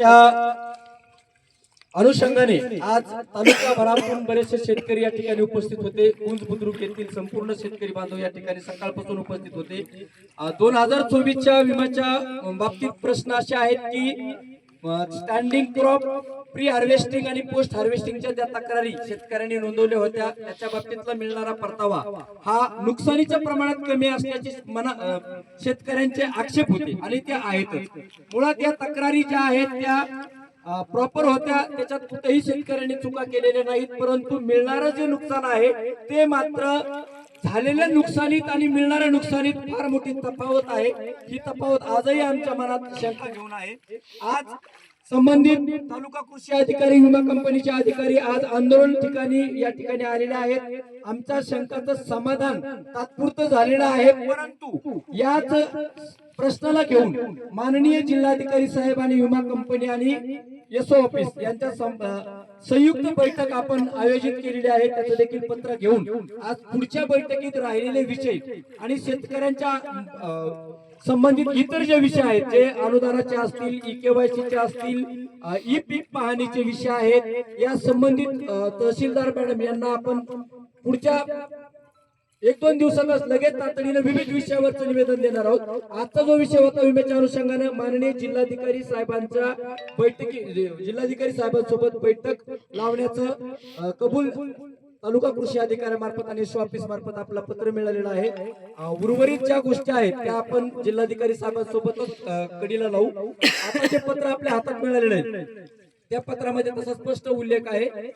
च्या अनुषंगाने आज तालुका भरातून बरेचसे शेतकरी या ठिकाणी उपस्थित होते. गुंज बुद्रुक येथील संपूर्ण शेतकरी बांधव या ठिकाणी सकाळपासून उपस्थित होते. दोन हजार चोवीसच्या विम्याच्या बाबतीत प्रश्न असे आहेत की स्टँडिंग क्रॉप प्री हार्वेस्टिंग आणि पोस्ट हार्वेस्टिंगच्या ज्या तक्रारी शेतकऱ्यांनी नोंदवल्या होत्या त्याच्या बाबतीतला मिळणारा परतावा हा नुकसानीच्या प्रमाणात कमी असल्याचे मना शेतकऱ्यांचे आक्षेप होते आणि त्या आहेत मुळात या तक्रारी ज्या आहेत त्या प्रॉपर होत्या त्याच्यात कुठेही शेतकऱ्यांनी चुका केलेल्या नाहीत परंतु मिळणारं जे नुकसान आहे ते मात्र झालेल्या नुकसानीत आणि मिळणाऱ्या नुकसानीत फार मोठी तफावत आहे. ही तफावत आजही आमच्या मनात शंका घेऊन आहे. आज संबंधित तालुका कृषी अधिकारी विमा कंपनीचे अधिकारी आज आंदोलन ठिकाणी या ठिकाणी आलेले आहेत. आमच्या शंकाचं समाधान तात्पुरतं झालेलं आहे. परंतु याच प्रश्नाला घेऊन माननीय जिल्हाधिकारी साहेब आणि विमा कंपनी आणि एसओ ऑफिस यांच्या सं- संयुक्त बैठक आपण आयोजित केलेली आहे त्याचं देखील पत्र घेऊन. आज पुढच्या बैठकीत राहिलेले विषय आणि शेतकऱ्यांच्या संबंधित इतर जे विषय आहेत जे अनुदानाचे असतील ई केवायसीचे असतील ई पीक पाहणीचे विषय आहेत या संबंधित तहसीलदार मॅडम यांना आपण पुढच्या एक दोन दिवसातच लगेच तातडीनं विविध विषयावरचं निवेदन देणार आहोत. आजचा जो विषय होता विम्याच्या अनुषंगानं माननीय जिल्हाधिकारी साहेबांच्या बैठकी जिल्हाधिकारी साहेबांसोबत बैठक लावण्याचं कबूल तालुका कृषी अधिकाऱ्यामार्फत आणि एस ऑफिस मार्फत आपला पत्र मिळालेलं आहे. उर्वरित ज्या गोष्टी आहेत त्या आपण जिल्हाधिकारी साहेबांसोबतच कडीला लावू. आता जे पत्र आपल्या हातात मिळालेलं आहे त्या पत्रामध्ये तसा स्पष्ट उल्लेख आहे.